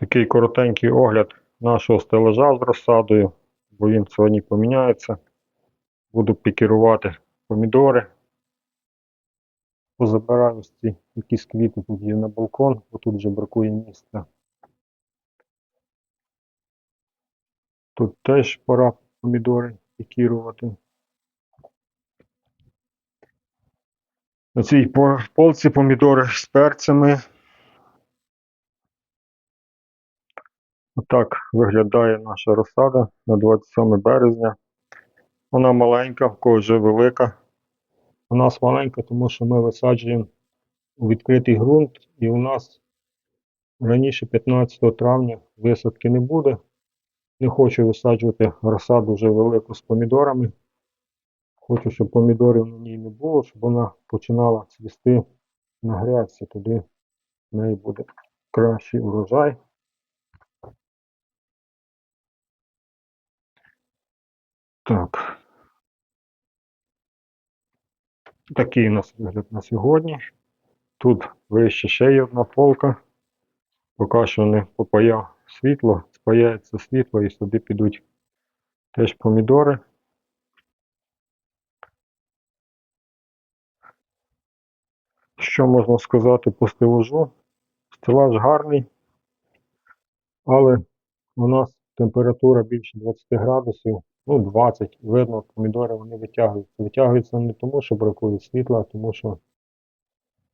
Такий коротенький огляд нашого стелажа з розсадою, бо він сьогодні поміняється. Буду пікірувати помідори. Позабираю ці якісь квіти тут є на балкон, бо тут вже бракує місця. Тут теж пора помідори пікірувати. На цій полці помідори з перцями. Отак виглядає наша розсада на 27 березня. Вона маленька, в когось вже велика. У нас маленька, тому що ми висаджуємо у відкритий ґрунт, і у нас раніше 15 травня висадки не буде. Не хочу висаджувати розсаду вже велику з помідорами. Хочу, щоб помідорів на ній не було, щоб вона починала цвісти на грядці. Тоді в неї буде кращий урожай. Так. Такий у нас вигляд на сьогодні. Тут вище ще є одна полка. Поки що не попаяв світло, спаяється світло і сюди підуть теж помідори. Що можна сказати по стелажу? Стелаж гарний, але у нас температура більше 20 градусів, ну 20, видно, помідори вони витягуються. Витягуються не тому, що бракує світла, а тому що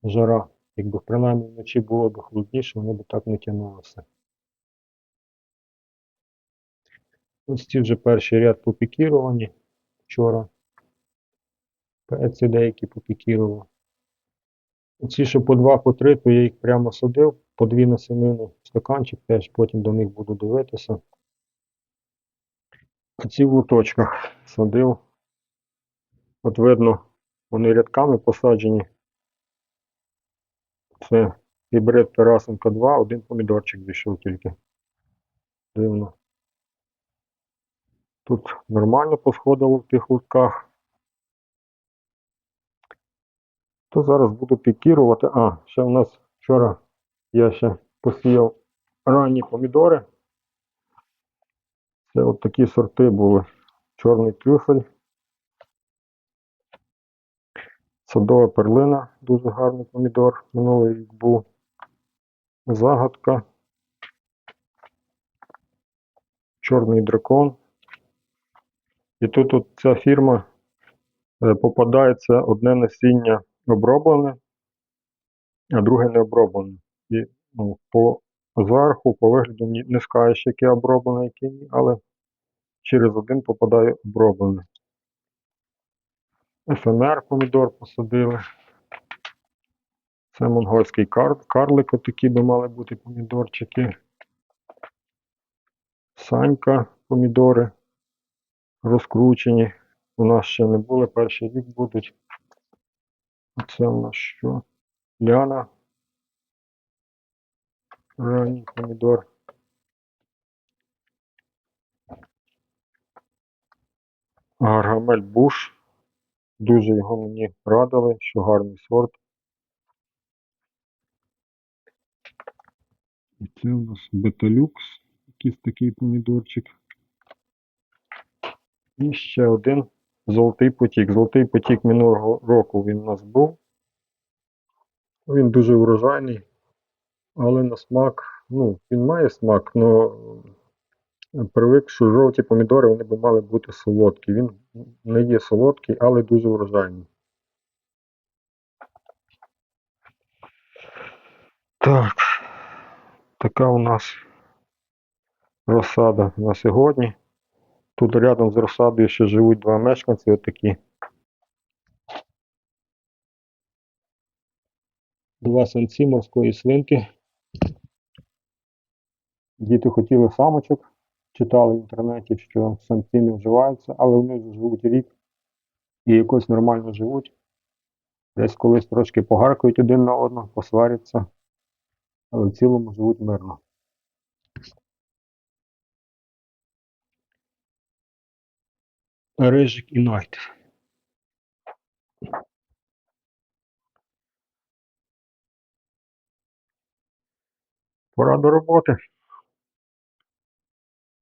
жара. Якби принаймні вночі було б холодніше, вони б так не тягнулися. Ось ці вже перший ряд попікіровані вчора. Перці деякі попікірував. Ці, що по два, по три, то я їх прямо садив, по дві насінини в стаканчик теж, потім до них буду дивитися. А ці в луточках садив. От видно, вони рядками посаджені. Це гібрид Тарасенка 2, один помідорчик зійшов тільки. Дивно. Тут нормально посходило в тих лутках. То зараз буду пікірувати. А, ще у нас вчора я ще посіяв ранні помідори. Це от такі сорти були. Чорний трюфель. Садова перлина, дуже гарний помідор. Минулий рік був. Загадка. Чорний дракон. І тут от ця фірма е, попадається одне насіння оброблене, а друге не оброблене. І ну, по зверху, по вигляду не скажеш, яке оброблене, яке ні, але через один попадає оброблене. ФМР помідор посадили. Це монгольський кар... карлик, отакі би мали бути помідорчики. Санька помідори розкручені. У нас ще не були, перший рік будуть. А це у нас що? Ляна. Ранній помідор. Гаргамель Буш. Дуже його мені радили, що гарний сорт. І це у нас беталюкс, якийсь такий помідорчик. І ще один золотий потік. Золотий потік минулого року він у нас був. Він дуже врожайний, але на смак, ну, він має смак, але привик, що жовті помідори вони б мали бути солодкі. Він не є солодкий, але дуже врожайний. Так, така у нас розсада на сьогодні. Тут рядом з розсадою ще живуть два мешканці отакі. Два самці морської свинки. Діти хотіли самочок, читали в інтернеті, що самці не вживаються, але вони вже живуть рік і якось нормально живуть. Десь колись трошки погаркають один на одного, посваряться, але в цілому живуть мирно. Рижик і Найт. Пора до роботи.